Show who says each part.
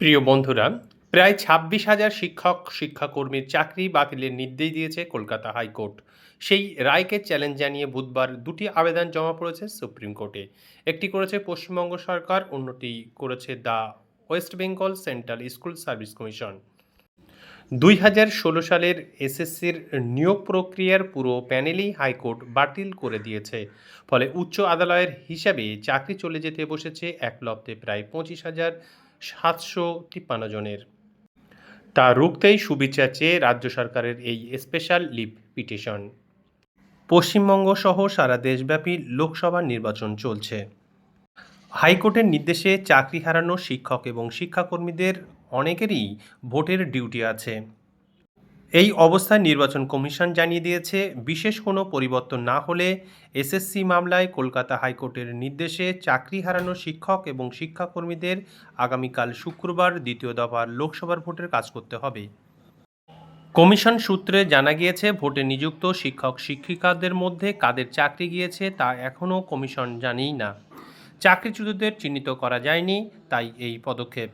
Speaker 1: প্রিয় বন্ধুরা, প্রায় ছাব্বিশ হাজার শিক্ষক, শিক্ষাকর্মীর চাকরি বাতিলের নির্দেশ দিয়েছে কলকাতা হাইকোর্ট। সেই রায়কে চ্যালেঞ্জ জানিয়ে বুধবার দুটি আবেদন জমা পড়েছে সুপ্রিম কোর্টে। একটি করেছে পশ্চিমবঙ্গ সরকার, অন্যটি করেছে the West Bengal central school service commission. দুই হাজার ষোলো সালের এসএসসির নিয়োগ প্রক্রিয়ার পুরো প্যানেলই হাইকোর্ট বাতিল করে দিয়েছে। ফলে উচ্চ আদালতের হিসাবে চাকরি চলে যেতে বসেছে এক লপ্তে প্রায় পঁচিশ হাজার সাতশো তিপ্পান্ন জনের। তা রুখতেই সুবিচার চেয়ে রাজ্য সরকারের এই স্পেশাল লিভ পিটিশন। পশ্চিমবঙ্গ সহ সারা দেশব্যাপী লোকসভা নির্বাচন চলছে। হাইকোর্টের নির্দেশে চাকরি হারানো শিক্ষক এবং শিক্ষাকর্মীদের অনেকেরই ভোটের ডিউটি আছে। এই অবস্থায় নির্বাচন কমিশন জানিয়ে দিয়েছে, বিশেষ কোনো পরিবর্তন না হলে এসএসসি মামলায় কলকাতা হাইকোর্টের নির্দেশে চাকরি হারানো শিক্ষক এবং শিক্ষাকর্মীদের আগামীকাল শুক্রবার দ্বিতীয় দফার লোকসভার ভোটের কাজ করতে হবে। কমিশন সূত্রে জানা গিয়েছে, ভোটে নিযুক্ত শিক্ষক শিক্ষিকাদের মধ্যে কাদের চাকরি গিয়েছে তা এখনও কমিশন জানেই না। চাকরিচ্যুতদের চিহ্নিত করা যায়নি, তাই এই পদক্ষেপ।